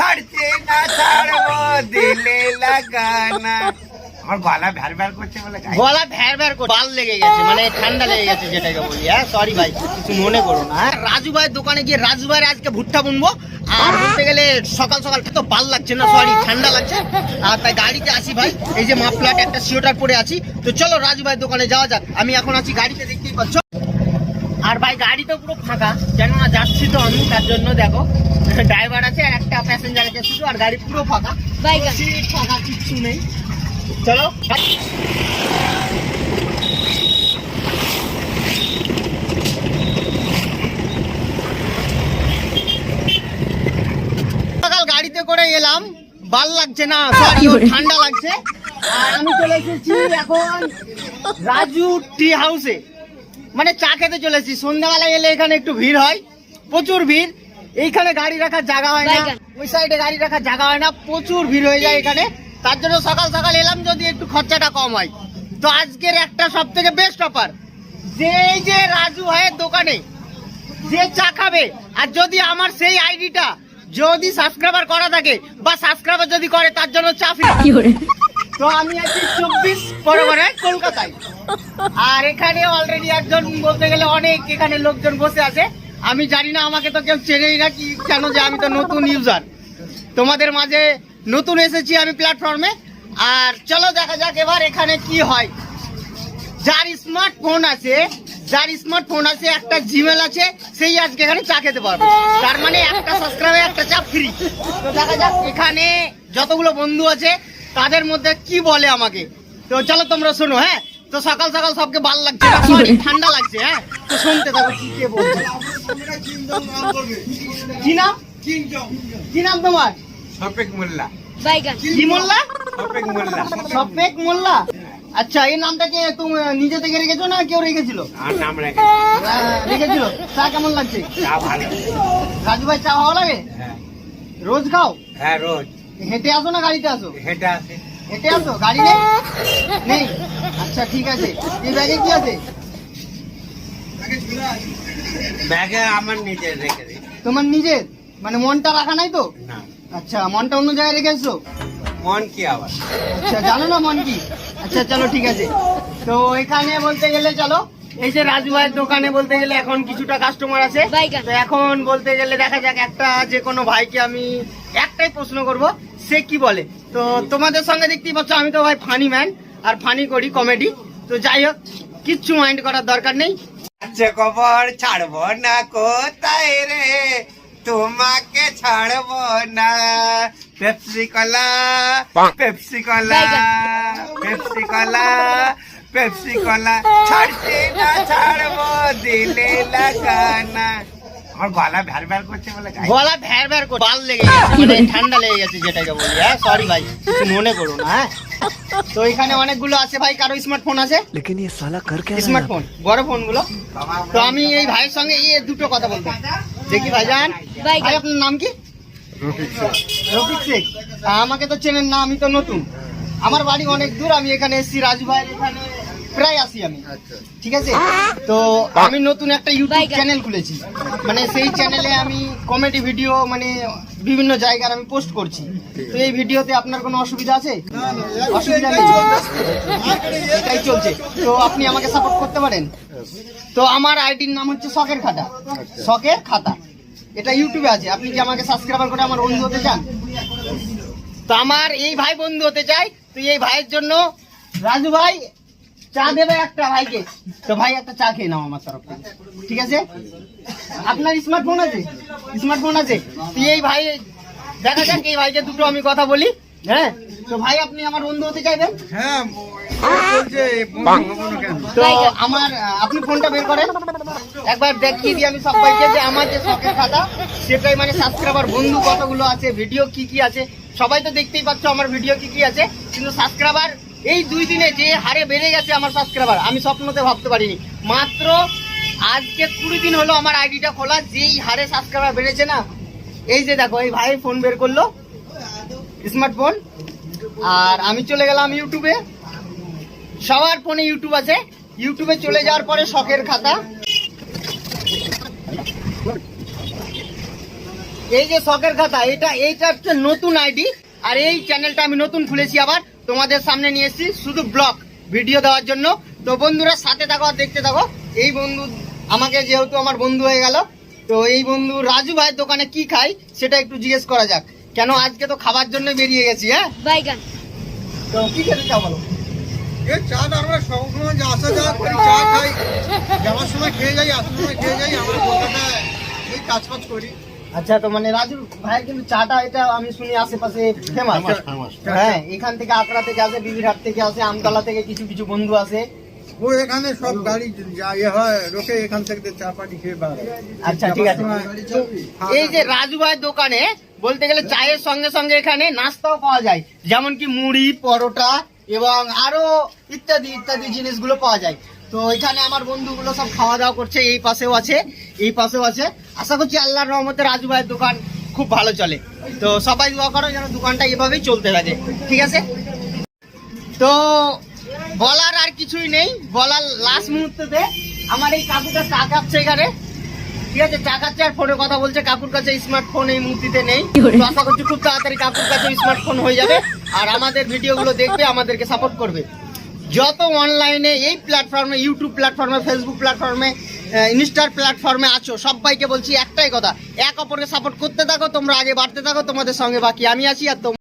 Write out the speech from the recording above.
ছাড়ছে না, ছাড়বো, দিলে লাগানা। মানে ঠান্ডা লেগে গেছে হ্যাঁ? সরি ভাই মনে করো না হ্যাঁ? রাজু দোকানে গিয়ে, রাজু আজকে ভুট্টা বুনবো, আর গেলে সকাল সকাল তো লাগছে না সরি ঠান্ডা লাগছে। আর তাই গাড়িতে ভাই, এই যে একটা সিওটার পরে আছি। তো চলো রাজু ভাইয়ের দোকানে যাওয়া যাক, আমি এখন আছি গাড়িতে, দেখতেই পাচ্ছ। আর ভাই গাড়ি তো পুরো ফাঁকা। কেন না যাচ্ছি তো আমি তার জন্য দেখো। ড্রাইভার আছে আর একটা প্যাসেঞ্জার আছে শুধু আর গাড়ি পুরো ফাঁকা। বাইগান সিট ফাঁকা কিচ্ছু নেই। চলো গাড়িতে করে এলাম ভালো লাগছে না সরি ঠান্ডা লাগছে। আর আমি চলে এসেছি এখন রাজু টি হাউসে মানে চা খেতে চলেছি। সন্ধ্যাবেলায় এলে এখানে একটু ভিড় হয়। প্রচুর ভিড়। এইখানে গাড়ি রাখার জায়গা হয় না। ওই সাইডে গাড়ি রাখার জায়গা হয় না। প্রচুর ভিড় হয়ে যায় এখানে। তার জন্য সকাল সকাল এলাম যদি একটু খরচাটা কম হয়। তো আজকের একটা সব থেকে বেস্ট অফার যে যে রাজু ভাইয়ের দোকানে যে চা খাবে আর যদি আমার সেই আইডিটা যদি সাবস্ক্রাইবার করা থাকে বা সাবস্ক্রাইবার যদি করে তার জন্য চা ফ্রি তো আমি আছি চব্বিশ পরগনায় কলকাতায়। আর এখানে অলরেডি একজন বলতে গেলে অনেক এখানে লোকজন বসে আছে। আমি জানি না, আমাকে তো কেউ চেনেই না, কি কেন যে আমি তো নতুন ইউজার তোমাদের মাঝে নতুন এসেছি আমি প্ল্যাটফর্মে আর চলো দেখা যাক এবার এখানে কি হয়। যার স্মার্টফোন আছে, যার স্মার্টফোন আছে, একটা জিমেল আছে, সেই আজকে এখানে চা খেতে পারবে। তার মানে একটা সাবস্ক্রাইবে একটা চা ফ্রি তো দেখা যাক এখানে যতগুলো বন্ধু আছে তাদের মধ্যে কি বলে আমাকে? তো চলো তোমরা শোনো হ্যাঁ? তো সকাল সকাল সবকে ভালো লাগছে ঠান্ডা লাগছে হ্যাঁ? তো শুনতে থাকো কি কে বলছে। কি নাম? কি নাম তোমার? সফেক মোল্লা। কি মোল্লা? সফেক মোল্লা। সফেক মোল্লা? আচ্ছা এই নামটা কি তুমি নিজে থেকে রেখেছো না কেউ রেখেছিল? আর নাম হ্যাঁ, রেখেছিল। চা কেমন লাগছে? চা ভালো। রাজু ভাই চা ভালো লাগে? হ্যাঁ। রোজ খাও? হ্যাঁ রোজ। হেঁটে আসো না গাড়িতে আসো? হেঁটে আছে হেঁটে আসো? গাড়ি নেই? নেই? আচ্ছা ঠিক আছে। এই ব্যাগে কি আছে? ব্যাগে আমার নিজের রেখে দিই। তোমার নিজের? মানে মনটা রাখা নাই তো? না। আচ্ছা মনটা অন্য জায়গায় রেখে এসছো? মন কি আবার? আচ্ছা জানো না মন কি? আচ্ছা চলো ঠিক আছে। তো এখানে বলতে গেলে চলো এই যে রাজু ভাইয়ের দোকানে বলতে গেলে এখন কিছুটা কাস্টমার আছে। তো এখন বলতে গেলে দেখা যাক একটা যে কোনো ভাইকে আমি একটাই প্রশ্ন করব সে কি বলে? তো তোমাদের সঙ্গে দেখতেই পাচ্ছ আমি তো ভাই ফানি ম্যান আর ফানি করি কমেডি তো যাই হোক কিচ্ছু মাইন্ড করার দরকার নেই। আচ্ছা খবর ছাড়বো না কোথায় রে? তোমাকে ছাড়বো না। পেপসি কলা পেপসি কলা পেপসি কলা পেপসি কলা ছাড়ছে না ছাড়বো দিলে লাগানা আমার গলা ভ্যার ভ্যার করছে বলে গাই। গলা ভ্যার ভ্যার করে বাল লেগে গেছে মানে ঠান্ডা লেগে গেছে যেটাকে বলি হ্যাঁ সরি ভাই কিছু মনে করো না হ্যাঁ তো এখানে অনেকগুলো আছে ভাই কারো স্মার্টফোন আছে लेकिन ये साला कर क्या रहा है স্মার্টফোন বড় ফোন গুলো তো আমি এই ভাইয়ের সঙ্গে এই দুটো কথা বলবো দেখি ভাইজান ভাই ভাই আপনার নাম কি রফিক শেখ আমাকে তো চেনেন না আমি তো নতুন আমার বাড়ি অনেক দূর আমি এখানে এসেছি রাজু ভাইয়ের এখানে প্রায় আসি আমি ঠিক আছে তো আমি নতুন একটা ইউটিউব বাইগান। চ্যানেল খুলেছি মানে সেই চ্যানেলে আমি কমেডি ভিডিও মানে বিভিন্ন জায়গার আমি পোস্ট করছি। তো এই ভিডিওতে আপনার কোনো অসুবিধা আছে? অসুবিধা নেই এটাই চলছে। তো আপনি আমাকে সাপোর্ট করতে পারেন? তো আমার আইডির নাম হচ্ছে শখের খাতা। শখের খাতা। এটা ইউটিউবে আছে। আপনি কি আমাকে সাবস্ক্রাইবার করে আমার বন্ধু হতে চান? তো আমার এই ভাই বন্ধু হতে চাই। তো এই ভাইয়ের জন্য রাজু ভাই চা দেবে একটা ভাইকে। তো ভাই একটা চা খেয়ে নাও আমার তরফ থেকে। ঠিক আছে? আপনার স্মার্টফোন আছে? স্মার্টফোন আছে? এই ভাই দেখা যাক এই ভাইকে দুটো আমি কথা বলি। হ্যাঁ? তো ভাই আপনি আমার বন্ধু হতে চাইবেন? হ্যাঁ? তো আমার আপনি ফোনটা বের করেন। একবার দেখিয়ে দিই আমি সবাইকে যে আমার যে শখের খাতা সেটাই মানে সাবস্ক্রাইবার বন্ধু কতগুলো আছে ভিডিও কি কি আছে সবাই তো দেখতেই পাচ্ছ আমার ভিডিও কি কি আছে কিন্তু সাবস্ক্রাইবার এই দুই দিনে যে হারে বেড়ে গেছে আমার সাবস্ক্রাইবার আমি স্বপ্নতে ভাবতে পারিনি। মাত্র আজকে কুড়ি দিন হলো আমার আইডিটা খোলা, যেই হারে সাবস্ক্রাইবার বেড়েছে না, এই যে দেখো, এই ভাই ফোন বের করল স্মার্টফোন আর আমি চলে গেলাম ইউটিউবে সবার ফোনে ইউটিউব আছে। ইউটিউবে চলে যাওয়ার পরে শখের খাতা। এই যে শখের খাতা, এটা, এইটা হচ্ছে নতুন আইডি আর এই চ্যানেলটা আমি নতুন খুলেছি আবার। তোমাদের সামনে নিয়ে এসেছি শুধু ব্লগ ভিডিও দেওয়ার জন্য। তো বন্ধুরা সাথে থাকো আর দেখতে থাকো। এই বন্ধু আমাকে যেহেতু আমার বন্ধু হয়ে গেল তো এই বন্ধু রাজু ভাইয়ের দোকানে কি খাই সেটা একটু জিজ্ঞেস করা যাক। কেন আজকে তো খাবার জন্য বেরিয়ে গেছি হ্যাঁ? বাইগান। তো কি খেতে চাও বলো? চাটা আমরা সবসময় যে আসা যাওয়া করি চা খাই। যাওয়ার সময় খেয়ে যাই আসার সময় খেয়ে যাই আমরা কলকাতায় এই কাজ ফাজ করি। আচ্ছা তো মানে রাজু ভাইয়ের কিন্তু চাটা এটা আমি শুনি আশেপাশে ফেমাস হ্যাঁ এখান থেকে আকড়া থেকে আসে বিবিরহাট থেকে আসে আমতলা থেকে কিছু কিছু বন্ধু আসে। ও এখানে সব গাড়ি ইয়ে হয় রোকে এখান থেকে চা পাটি খেয়ে আচ্ছা ঠিক আছে। এই যে রাজু ভাইয়ের দোকানে বলতে গেলে চায়ের সঙ্গে সঙ্গে এখানে নাস্তাও পাওয়া যায়। যেমন কি মুড়ি পরোটা এবং আরও ইত্যাদি ইত্যাদি জিনিসগুলো পাওয়া যায়। তো এখানে আমার বন্ধুগুলো সব খাওয়া দাওয়া করছে এই পাশেও আছে এই পাশেও আছে। আশা করছি আল্লাহর রহমতে রাজু ভাইয়ের দোকান খুব ভালো চলে। তো সবাই দোয়া করো যেন দোকানটা এভাবেই চলতে থাকে ঠিক আছে? তো বলার আর কিছুই নেই বলার লাস্ট মুহূর্তেতে আমার এই কাকুটা চা কাপছে এখানে। ঠিক আছে চা খাচ্ছে আর ফোনে কথা বলছে কাকুর কাছে স্মার্টফোন এই মুহূর্তে নেই। তো আশা করছি খুব তাড়াতাড়ি কাকুর কাছে স্মার্টফোন হয়ে যাবে আর আমাদের ভিডিওগুলো দেখবে আমাদেরকে সাপোর্ট করবে। যত অনলাইনে এই প্ল্যাটফর্মে ইউটিউব প্ল্যাটফর্মে ফেসবুক প্ল্যাটফর্মে ইনস্টার প্ল্যাটফর্মে আছো, সবাইকে বলছি একটাই কথা, এক অপরকে সাপোর্ট করতে থাকো, তোমরা আগে বাড়তে থাকো, তোমাদের সঙ্গে বাকি। আমি আছি আর